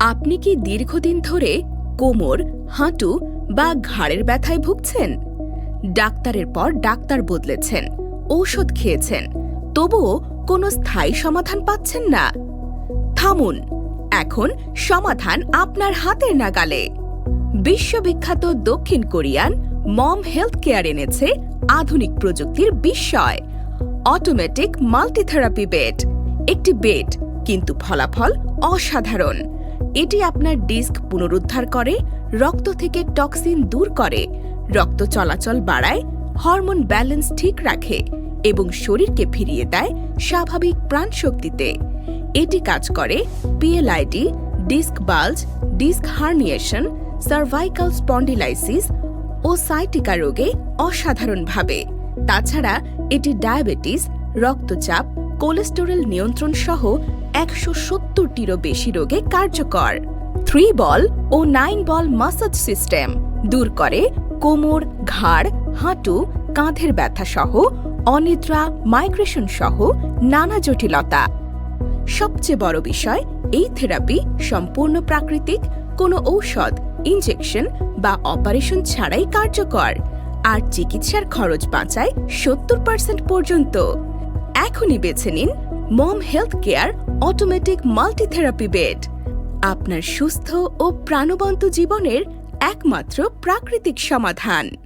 আপনি কি দীর্ঘদিন ধরে কোমর, হাঁটু বা ঘাড়ের ব্যথায় ভুগছেন? ডাক্তারের পর ডাক্তার বদলেছেন, ঔষধ খেয়েছেন, তবুও কোনো স্থায়ী সমাধান পাচ্ছেন না। থামুন, এখন সমাধান আপনার হাতের নাগালে। বিশ্ববিখ্যাত দক্ষিণ কোরিয়ান মম হেলথ কেয়ার এনেছে আধুনিক প্রযুক্তির বিস্ময়, অটোমেটিক মাল্টিথেরাপি বেড। একটি বেড, কিন্তু ফলাফল অসাধারণ। এটি আপনার ডিস্ক পুনরুদ্ধার করে, রক্ত থেকে টক্সিন দূর করে, রক্ত চলাচল বাড়ায়, হরমোন ব্যালেন্স ঠিক রাখে এবং শরীরকে ফিরিয়ে দেয় স্বাভাবিক প্রাণশক্তিতে। এটি কাজ করে PLID, disc bulge, disc herniation, cervical spondylosis ও সাইটিকা রোগে অসাধারণভাবে। তাছাড়া এটি ডায়াবেটিস, রক্তচাপ কোলেস্টেরল নিয়ন্ত্রণ সহ একশো সত্তরটিরও বেশি রোগে কার্যকর। থ্রি বল ও নাইন বল মাসাজ সিস্টেম দূর করে কোমর, ঘাড়, হাঁটু, কাঁধের ব্যথা সহ অনিদ্রা মাইগ্রেশন সহ নানা জটিলতা। সবচেয়ে বড় বিষয়, এই থেরাপি সম্পূর্ণ প্রাকৃতিক, কোনো ঔষধ ইনজেকশন বা অপারেশন ছাড়াই কার্যকর। আর চিকিৎসার খরচ বাঁচায় সত্তর পার্সেন্ট পর্যন্ত। এখনই বেছে নিন mom health care automatic multitherapy bed. আপনার সুস্থ ও প্রাণবন্ত জীবনের একমাত্র প্রাকৃতিক সমাধান।